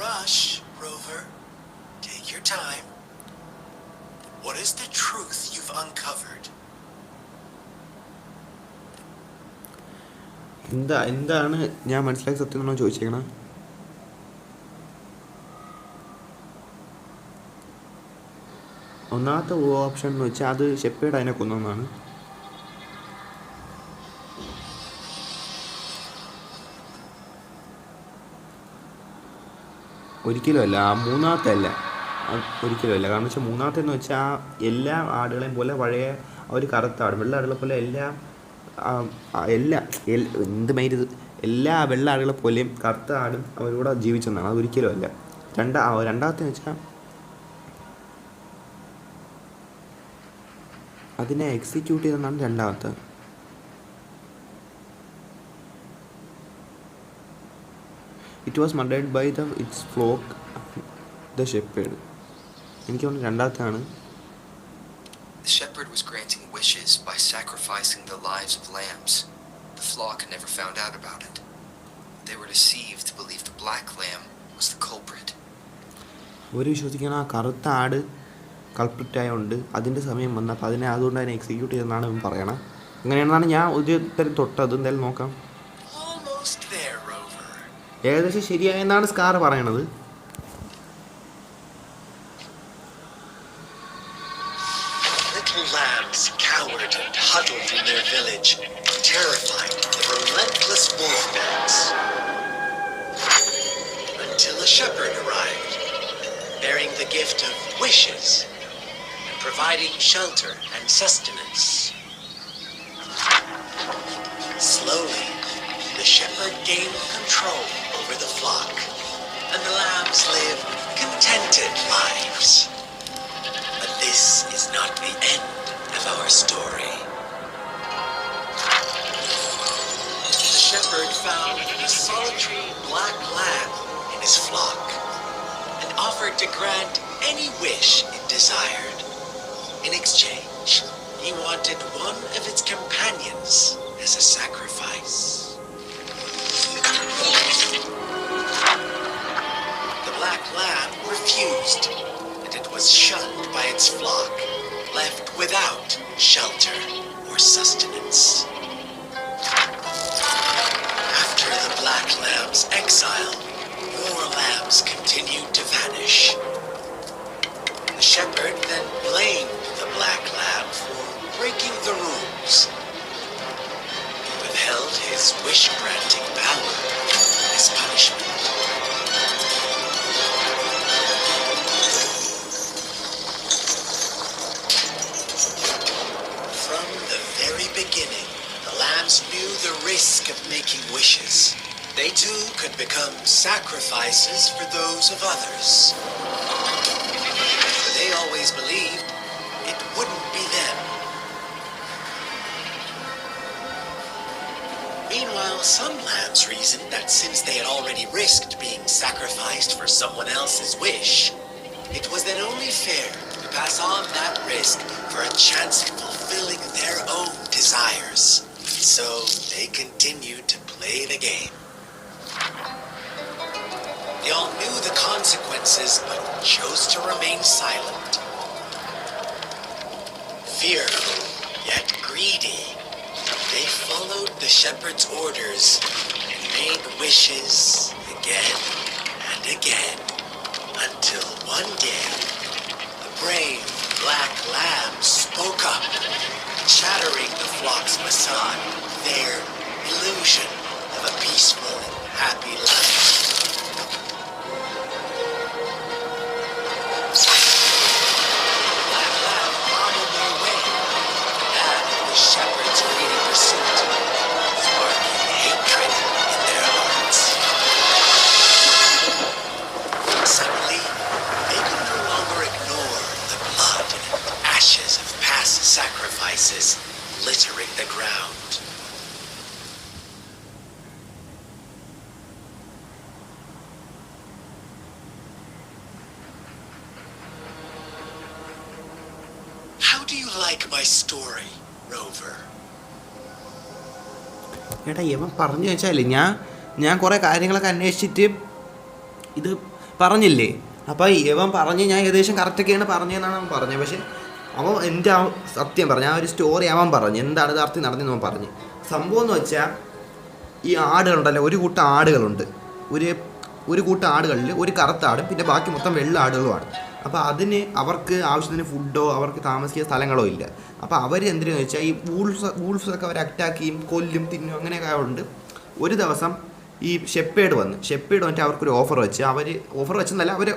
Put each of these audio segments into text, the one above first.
rush, Rover. Take your time. What is the truth you've uncovered? എന്താ എന്താണ് ഞാൻ മനസ്സിലാക്കി സത്യം എന്നാണോ ചോദിച്ചേക്കണേ ഒന്നാമത്തെ ഓപ്ഷൻ എന്ന് വെച്ചാൽ അത് ഷെപ്പേഡ് അതിനെ കൊന്നതാണ് ഒരിക്കലും അല്ല ആ മൂന്നാമത്തെ അല്ല. ഒരിക്കലുമല്ല കാരണം വെച്ചാൽ മൂന്നാമത്തെ എന്ന് വെച്ചാൽ എല്ലാ ആടുകളെയും പോലെ പഴയ ഒരു കറുത്ത ആട് വെള്ള ആടുകളെ പോലെ എല്ലാ എല്ലാ എന്ത് ഇത്? എല്ലാ വെള്ള ആടുകളെ പോലെയും കറുത്ത ആടും അവരൂടെ ജീവിച്ചെന്നാണ്. അത് ഒരിക്കലും അല്ല. രണ്ടാ രണ്ടാമത്തെ വെച്ചാൽ അതിനെ എക്സിക്യൂട്ട് ചെയ്തെന്നാണ് രണ്ടാമത്തെ. It was murdered by the it's flock the shepherd എനിക്ക് തോന്നുന്നു രണ്ടാമത്താണ് The shepherd was granting wishes by sacrificing the lives of lambs. The flock never found out about it. They were deceived to believe the black lamb was the culprit. അവർ വിശ്വസിക്കുന്ന ആ കറുത്ത ആട് culprit ആയതുകൊണ്ട് അതിന്റെ സമയം വന്നപ്പോൾ അതിനെ അതുകൊണ്ട് അതിനെ എക്സിക്യൂട്ട് ചെയ്തെന്നാണ് ഇവൻ പറയണത് അങ്ങനെയാണെന്നാണ് ഞാൻ ഒരു തരം തൊട്ടത് എന്തായാലും നോക്കാം shepherd arrived, bearing the gift of wishes and providing shelter and sustenance. Slowly, the shepherd gained control over the flock, and the lambs lived contented lives. But this is not the end of our story. The shepherd found a solitary black lamb in his flock and offered to grant any wish it desired. In exchange, he wanted one of its companions as a sacrifice. And it was shunned by its flock, left without shelter or sustenance. Risk of making wishes. They too could become sacrifices for those of others. They always believed it wouldn't be them. Meanwhile, some lambs reasoned that since they had already risked being sacrificed for someone else's wish, it was then only fair to pass on that risk for a chance of fulfilling their own desires. So they continued to play the game. They all knew the consequences, but chose to remain silent. Fearful, yet greedy, they followed the shepherd's orders and made wishes again and again until one day the brave black lamb spoke up, shattering the flock's facade, their illusion of a peaceful and happy do you like my story, Rover? എടാ ഇവൻ പറഞ്ഞു വെച്ചാലേ ഞാൻ ഞാൻ കുറേ കാര്യങ്ങളൊക്കെ അന്വേഷിച്ചിട്ട് ഇത് പറഞ്ഞില്ലേ? അപ്പോൾ ഇവൻ പറഞ്ഞ് ഞാൻ ഏകദേശം കറക്റ്റൊക്കെയാണ് പറഞ്ഞതെന്നാണ് അവൻ പറഞ്ഞത്. പക്ഷേ അവൻ എന്റെ ആ സത്യം പറഞ്ഞു ആ ഒരു സ്റ്റോറി അവൻ പറഞ്ഞു എന്താണ് യഥാർത്ഥത്തിൽ നടന്നതെന്ന് അവൻ പറഞ്ഞു. സംഭവം എന്ന് വെച്ചാൽ ഈ ആടുകളുണ്ടല്ലോ ഒരു കൂട്ടം ആടുകളുണ്ട്. ഒരു ഒരു കൂട്ടം ആടുകളിൽ ഒരു കറുത്ത ആടും പിന്നെ ബാക്കി മൊത്തം വെള്ള ആടുകളുമാണ്. അപ്പോൾ അതിന് അവർക്ക് ആവശ്യത്തിന് ഫുഡോ അവർക്ക് താമസിക്കാൻ സ്ഥലങ്ങളോ ഇല്ല. അപ്പോൾ അവർ എന്തിനാന്ന് വെച്ചാൽ ഈ വൂൾസ് ഒക്കെ അവർ അറ്റാക്ക് ചെയ്യും കൊല്ലും തിന്നും അങ്ങനെയൊക്കെ ആയതുകൊണ്ട് ഒരു ദിവസം ഈ ഷെപ്പേഡ് വന്ന് ഷെപ്പേഡ് വന്നിട്ട് അവർക്കൊരു ഓഫർ വെച്ച് അവർ ഓഫർ വെച്ചെന്നല്ല അവർ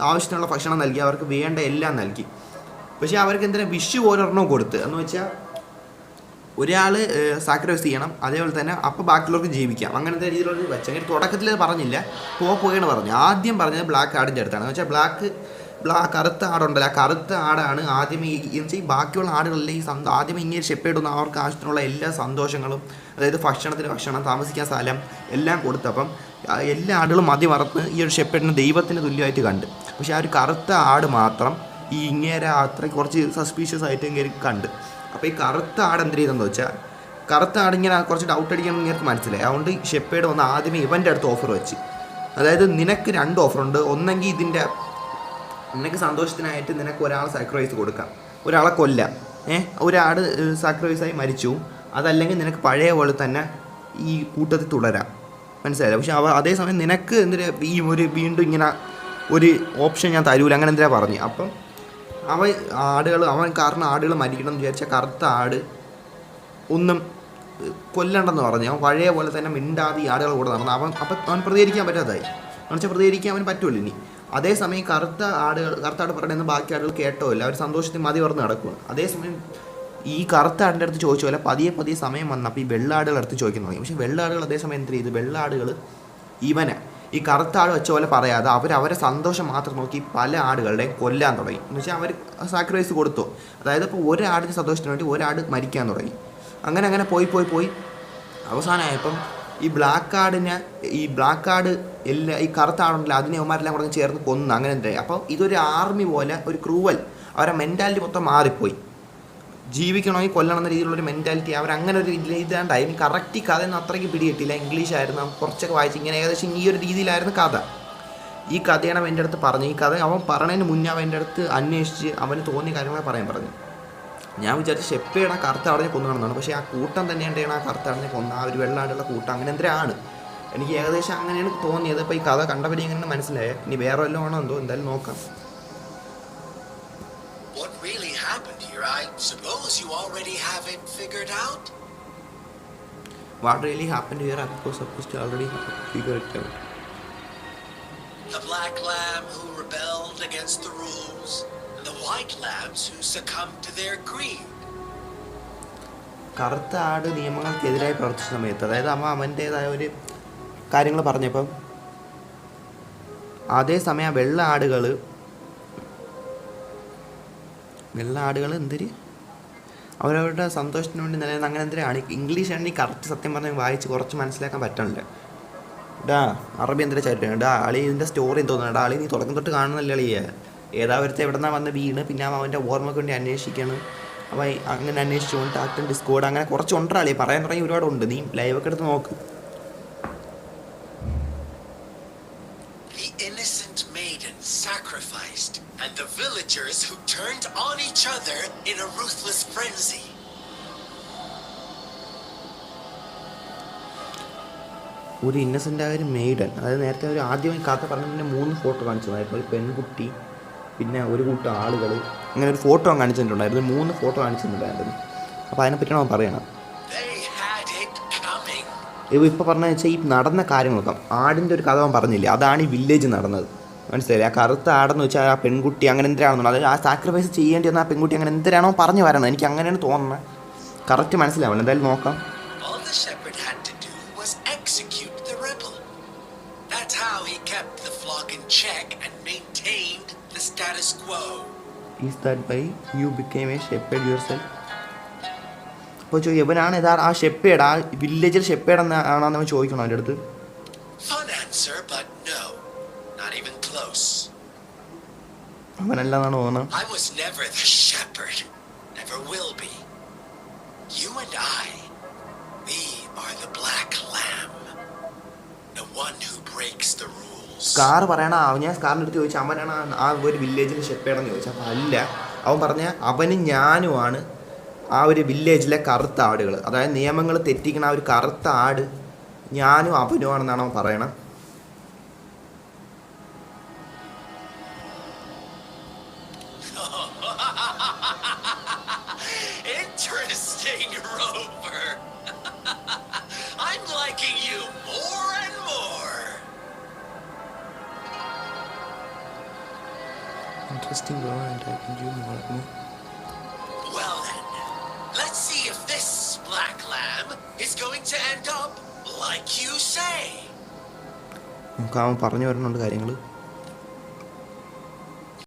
ആവശ്യത്തിനുള്ള ഭക്ഷണം നൽകി അവർക്ക് വേണ്ട എല്ലാം നൽകി. പക്ഷേ അവർക്ക് എന്തിനാ വിഷ് ഓരോ കൊടുത്ത് എന്ന് വെച്ചാൽ ഒരാൾ സാക്രിഫൈസ് ചെയ്യണം അതേപോലെ തന്നെ അപ്പോൾ ബാക്കിയുള്ളവർക്ക് ജീവിക്കാം. അങ്ങനത്തെ രീതിയിലുള്ള വെച്ച്. അങ്ങനെ തുടക്കത്തിൽ പറഞ്ഞില്ല പോ പോയാണ് പറഞ്ഞു. ആദ്യം പറഞ്ഞത് ബ്ലാക്ക് ആടിന്റെ അടുത്താണ്. എന്ന് വെച്ചാൽ ബ്ലാക്ക് ബ്ലാക്ക് കറുത്ത ആടുണ്ടല്ലോ? ആ കറുത്ത ആടാണ് ആദ്യമേ ഈ എന്ന് വെച്ചാൽ ബാക്കിയുള്ള ആടുകളിലെ ഈ സന്തോ ആദ്യം ഇങ്ങനെ ഷെപ്പേടുന്ന അവർക്ക് ആവശ്യത്തിനുള്ള എല്ലാ സന്തോഷങ്ങളും അതായത് ഭക്ഷണത്തിന് ഭക്ഷണം താമസിക്കാൻ സ്ഥലം എല്ലാം കൊടുത്തപ്പം എല്ലാ ആടുകളും മതി മറന്ന് ഈ ഒരു ഷെപ്പേഡിനെ ദൈവത്തിന് തുല്യമായിട്ട് കണ്ട്. പക്ഷേ ആ ഒരു കറുത്ത ആട് മാത്രം ഈ ഇങ്ങേരെ അത്ര കുറച്ച് സസ്പീഷ്യസ് ആയിട്ട് ഇങ്ങനെ കണ്ട്. അപ്പോൾ ഈ കറുത്ത ആട് എന്ത് ചെയ്തെന്ന് വെച്ചാൽ കറുത്ത ആട് ഇങ്ങനെ കുറച്ച് ഡൗട്ട് അടിക്കണം ഇങ്ങനെ മനസ്സിലായി. അതുകൊണ്ട് ഷെപ്പേഡ് വന്ന് ആദ്യമേ ഇവന്റെ അടുത്ത് ഓഫർ വെച്ച്. അതായത് നിനക്ക് രണ്ട് ഓഫറുണ്ട് ഒന്നെങ്കിൽ ഇതിന്റെ നിനക്ക് സന്തോഷത്തിനായിട്ട് നിനക്ക് ഒരാൾ സാക്രിഫൈസ് കൊടുക്കാം. ഒരാളെ കൊല്ലാം. ഏഹ് ഒരാട് സാക്രിഫൈസായി മരിച്ചു. അതല്ലെങ്കിൽ നിനക്ക് പഴയ പോലെ തന്നെ ഈ കൂട്ടത്തിൽ തുടരാം. മനസ്സിലായില്ല പക്ഷെ അവ അതേസമയം നിനക്ക് എന്തിനാ ഈ ഒരു വീണ്ടും ഇങ്ങനെ ഒരു ഓപ്ഷൻ ഞാൻ തരൂല. അങ്ങനെ എന്തിനാ പറഞ്ഞു? അപ്പം അവൻ ആടുകൾ അവൻ കാരണം ആടുകൾ മരിക്കണം എന്ന് വിചാരിച്ച കറുത്ത ആട് ഒന്നും കൊല്ലണ്ടെന്ന് പറഞ്ഞു. അവൻ പഴയ പോലെ തന്നെ മിണ്ടാതെ ഈ ആടുകൾ കൂടെ നടന്നു. അവൻ അപ്പം അവൻ പ്രതികരിക്കാൻ പറ്റാതായി. എന്നുവെച്ചാൽ പ്രതികരിക്കാൻ അവന് പറ്റുമല്ലോ ഇനി. അതേസമയം കറുത്ത ആടുകൾ കറുത്ത ആട് പറയുന്നത് ബാക്കി ആടുകൾ കേട്ടോ ഇല്ല അവർ സന്തോഷത്തിൽ മതി പറഞ്ഞ് നടക്കുകയാണ് അതേസമയം ഈ കറുത്ത ആടിന്റെ അടുത്ത് ചോദിച്ച പോലെ പതിയെ പതിയെ സമയം വന്നപ്പോൾ ഈ വെള്ളാടുകൾ അടുത്ത് ചോദിക്കാൻ തുടങ്ങി. പക്ഷേ വെള്ളാടുകൾ അതേസമയം എന്ത് ചെയ്തു? വെള്ളാടുകൾ ഇവനെ ഈ കറുത്ത ആട് വെച്ച പോലെ പറയാതെ അവർ അവരെ സന്തോഷം മാത്രം നോക്കി പല ആടുകളുടെയും കൊല്ലാൻ തുടങ്ങി. എന്ന് വെച്ചാൽ അവർ സാക്രിഫൈസ് കൊടുത്തു. അതായത് ഇപ്പോൾ ഒരാടിന്റെ സന്തോഷത്തിന് വേണ്ടി ഒരാട് മരിക്കാൻ തുടങ്ങി. അങ്ങനെ അങ്ങനെ പോയി പോയി പോയി. അവസാനമായപ്പം ഈ ബ്ലാക്ക് കാർഡിനെ ഈ ബ്ലാക്ക് കാർഡ് എല്ലാ ഈ കറുത്ത ആളുണ്ടല്ലോ അതിനെ അവന്മാരെല്ലാം കൂടെ ചേർന്ന് കൊന്നു. അങ്ങനെ എന്തായി? അപ്പോൾ ഇതൊരു ആർമി പോലെ ഒരു ക്രൂവൽ അവരെ മെന്റാലിറ്റി മൊത്തം മാറിപ്പോയി. ജീവിക്കണമെങ്കിൽ കൊല്ലണം എന്ന രീതിയിലുള്ള ഒരു മെന്റാലിറ്റി അവർ അങ്ങനെ ഒരു എനിക്ക് കറക്റ്റ് കഥ ഒന്നും അത്രയ്ക്ക് പിടികിട്ടില്ല ഇംഗ്ലീഷായിരുന്നു കുറച്ചൊക്കെ വായിച്ച് ഇങ്ങനെ ഏകദേശം ഈ ഒരു രീതിയിലായിരുന്നു കഥ. ഈ കഥയാണ് അവന്റെ അടുത്ത് പറഞ്ഞു ഈ കഥ അവൻ പറഞ്ഞതിന് മുന്നേ അവന്റെ അടുത്ത് അന്വേഷിച്ച് അവന് തോന്നിയ കാര്യങ്ങളെ പറയാൻ പറഞ്ഞു. ഞാൻ വിചാരിച്ചു ഷെപ്പയുടെ ആ കറുത്ത അടഞ്ഞ് കൊന്നുകണമെന്നാണ് പക്ഷേ ആ കൂട്ടം തന്നെയാണ് ആ കറുത്ത അടഞ്ഞ് കൊന്ന ആ ഒരു വെള്ളാടുള്ള കൂട്ടം അങ്ങനെ എന്തിനാണ് എനിക്ക് ഏകദേശം അങ്ങനെയാണ് തോന്നിയത് അപ്പോൾ ഈ കഥ കണ്ടപടി ഇങ്ങനെ മനസ്സിലായേ ഇനി വേറെ വല്ലതും ആണോ എന്തോ എന്തായാലും നോക്കാം What really happened here, I suppose you already have it figured out? What really happened here? I suppose you already have it figured out. The black lamb who rebelled against the rules, the white lambs who succumb to their greed. കറുത്ത ആട് നിയമങ്ങൾക്കെതിരായി പ്രവർത്തിച്ച സമയത്ത് അതായത് അമ്മ അവന്റേതായ ഒരു കാര്യങ്ങൾ പറഞ്ഞപ്പം അതേസമയം വെള്ള ആടുകൾ വെള്ള ആടുകൾ എന്തിരി? അവരവരുടെ സന്തോഷത്തിന് വേണ്ടി നിലനിന്ന് അങ്ങനെ എന്തിനാണ് ഇംഗ്ലീഷ് ഈ കറക്റ്റ് സത്യം പറഞ്ഞാൽ വായിച്ച് കുറച്ച് മനസ്സിലാക്കാൻ പറ്റണില്ല. ഡാ അറബി എന്തിനാ ചരിട്ടാണ് ഡാ അളി ഇതിന്റെ സ്റ്റോറി തോന്നുന്നു ഡാ അളി നീ തുടക്കം തൊട്ട് കാണുന്നല്ലേ അളിയെ? ഏതാവരത്തെ എവിടെ നിന്നാണ് വന്ന് വീണ് പിന്നെ അവൻ അവന്റെ ഓർമ്മയ്ക്ക് വേണ്ടി അന്വേഷിക്കണം. അപ്പോൾ അങ്ങനെ അന്വേഷിച്ചുകൊണ്ട് ടാക്ടൻ ഡിസ്കോഡ് അങ്ങനെ കുറച്ച് ഉണ്ടാളി പറയാൻ തുടങ്ങി ഒരുപാടുണ്ട് നീ ലൈവൊക്കെ എടുത്ത് നോക്ക്. Sacrificed, and the villagers who turned on each other in a ruthless frenzy. ഒരു ഇന്നസെന്റ് ആയ ഒരു മെയ്ഡൻ അതായത് നേരത്തെ ഒരു ആദ്യമായി കഥ പറഞ്ഞതിന്റെ മൂന്ന് ഫോട്ടോ കാണിച്ചതായിരുന്നു ഒരു പെൺകുട്ടി പിന്നെ ഒരു കൂട്ടം ആളുകൾ അങ്ങനെ ഒരു ഫോട്ടോ കാണിച്ചിട്ടുണ്ടായിരുന്നു. മൂന്ന് ഫോട്ടോ കാണിച്ചിട്ടുണ്ടായിരുന്നു. അപ്പോൾ അതിനെപ്പറ്റി അവൻ പറയണം ഇപ്പോൾ പറഞ്ഞ വെച്ചാൽ ഈ നടന്ന കാര്യങ്ങളൊക്കെ ആടിന്റെ ഒരു കഥ അവൻ പറഞ്ഞില്ലേ? അതാണ് ഈ വില്ലേജ് നടന്നത്. മനസ്സിലായി ആ കറുത്ത ആടെന്ന് വെച്ചാൽ ആ പെൺകുട്ടി അങ്ങനെ എന്തിനാണെന്നുള്ളത് അതായത് ആ സാക്രിഫൈസ് ചെയ്യേണ്ടി വന്ന ആ പെൺകുട്ടി അങ്ങനെ എന്തിനാണോ പറഞ്ഞു വരണം എനിക്ക് അങ്ങനെയാണ് തോന്നുന്നത് കറക്റ്റ് മനസ്സിലാവണം. എന്തായാലും നോക്കാം. That's how he kept the flock in check and maintained the status quo. Is that by you became a shepherd yourself അപ്പോൾ ചോദിക്കും ഇവനാണ് യഥാർത്ഥ ആ ഷെപ്പേഡ് ആ വില്ലേജിൽ ഷെപ്പേഡ് എന്ന ആണെന്ന് അവൻ ചോദിക്കണം അവൻ്റെ അടുത്ത് Fun answer, but no. Not even close. അവനല്ലാന്നാണ് തോന്നുന്നത് സ്കാർ പറയണ ഞാൻ സ്കാറിന്റെ അടുത്ത് ചോദിച്ചു അവനാണ് ആ- ഒരു വില്ലേജിലെ ഷെപ്പേടെന്ന് ചോദിച്ചു. അപ്പോൾ അല്ല. അവൻ പറഞ്ഞ അവനും ഞാനുമാണ് ആ ഒരു വില്ലേജിലെ കറുത്ത ആടുകൾ അതായത് നിയമങ്ങൾ തെറ്റിക്കണ ആ ഒരു കറുത്ത ആട് ഞാനും അവനുമാണെന്നാണ് അവൻ പറയണത് interesting Well then, let's see if this black lamb is going to end up like you say. നമുക്ക് അവൻ പറഞ്ഞു വരുന്നുണ്ട് കാര്യങ്ങൾ